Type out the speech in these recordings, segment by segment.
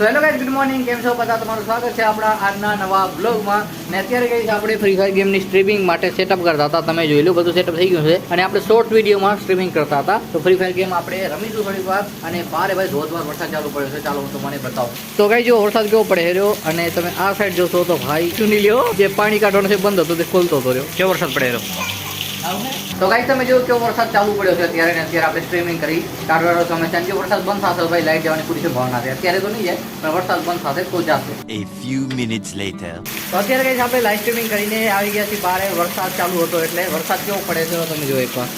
તો hello guys good morning કેમ છો? બધા તમારું સ્વાગત છે આપણા આજના નવા બ્લોગમાં ને અત્યારે ગઈ આપણે ફ્રી ફાયર ગેમની સ્ટ્રીમિંગ માટે સેટઅપ કરતા હતા. તમે જોઈ લો, બધું સેટઅપ થઈ ગયું છે. અને આપણે શોર્ટ વિડીયોમાં સ્ટ્રીમિંગ કરતા હતા. તો ફ્રી ફાયર ગેમ આપણે રમીશું થોડીક વાર. અને બારે ભાઈ ધોધમાર વરસાદ ચાલુ પડ્યો છે. ચાલો, હું તમને બતાવું. તો ગાઈ જો વરસાદ કેવો પડે રહ્યો અને તમે આ સાઈડ જોશો તો ભાઈ, ચૂની લ્યો. જે પાણી કાઢવાનો છે, બંધ હતો, તે ખોલતો હતો રહ્યો કેવો વરસાદ પડે રહ્યો તો ગાઈ તમે જો કેવો વરસાદ ચાલુ પડ્યો છે અત્યારે ને અત્યારે આપણે સ્ટ્રીમિંગ કરી. કાઢવાનો સમય છે. અને જો વરસાદ બંધ થશે ભાઈ લાઈટ જવાની પૂરી સંભાવના છે. અત્યારે તો નહીં જાય પણ વરસાદ બંધ થશે તો જશે. A few minutes later. તો અત્યારે કઈ આપણે લાઈવ સ્ટ્રીમિંગ કરીને આવી ગયા છીએ બારે. વરસાદ ચાલુ હતો એટલે વરસાદ કેવો પડે છે તમે જો એકવાર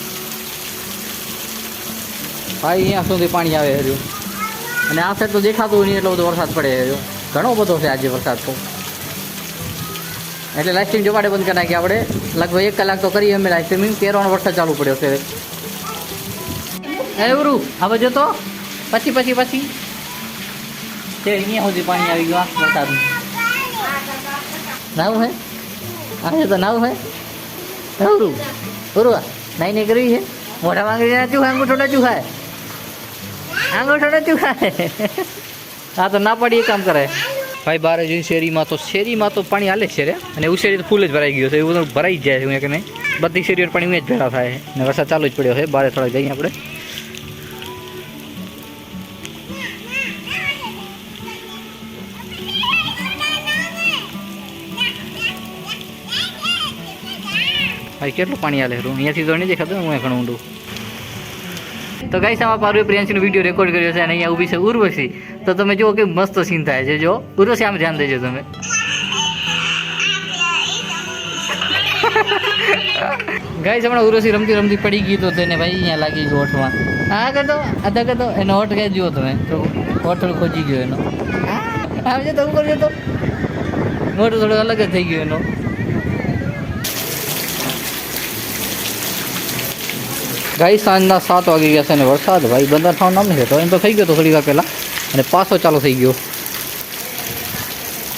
ભાઈ અહીંયા સુધી પાણી આવે હર્યું અને આ સાઈડ તો દેખાતું નહીં એટલો બધો વરસાદ પડે હર્યો ઘણો બધો છે આજે વરસાદ તો. એટલે લાઈવ સ્ટ્રીમ જોવાડે બંધ કરી નાખી આપણે. લગભગ એક કલાક તો કરીએ અમે લાઈવ સ્ટ્રીમિંગ કેરવાનો વરસાદ ચાલુ પડ્યો છે એવરું હવે જતો? પછી પછી પછી. અહીંયા સુધી પાણી આવી ગયું વરસાદ નાવું હે? આજે તો નાવું હે? એવરું ઉરવા નાઈ નહીં કરવી છે? મોઢા માંગી ના ચૂહા અંગૂઠો ના ચૂહાય અંગૂઠો ના હા તો ના પડી એ કામ કરે. ભાઈ, બહાર જોઈ શેરીમાં તો શેરીમાં તો પાણી હાલે છે રે. અને એવું શેરી તો ફૂલ જ ભરાઈ ગયો છે એવું બધું ભરાઈ જ જાય છે, હું કે નહીં. બધી શેરીઓ પાણી ઉમે જ ભેરા થાય અને વરસાદ ચાલુ જ પડ્યો છે. બારે થોડા જઈએ આપણે. ભાઈ, કેટલું પાણી હાલે રૂમ અહીંયાથી તો નહીં દેખાતું હું ઘણું ઊંડું. તો ગાઈ સામા પારવી પ્રિયાંશીનો વીડિયો રેકોર્ડ કર્યો છે અને અહીંયા ઊભી છે ઉર્વશી. તો તમે જુઓ કે મસ્ત સીન થાય છે જો ઉર્વશી, આમ ધ્યાન દેજો તમે. ગાઈસ હમણાં ઉર્વશી રમતી રમતી પડી ગઈ તો તેને ભાઈ અહીંયા લાગી ગયું હોઠમાં. હા કરતો આધા કરતો એનો હોઠ કઈ જુઓ તમે? તો હોઠ ખોજી ગયો એનો. આમ જતો ઉપર જતો મોટું થોડો અલગ જ થઈ ગયો એનો. ગાઈ સાંજના સાત વાગી ગયા છે અને વરસાદ, ભાઈ બંદર થવાનું નામ નહીં તો એમ તો થઈ ગયો તો થોડી વાર પહેલાં. અને પાછો ચાલુ થઈ ગયો.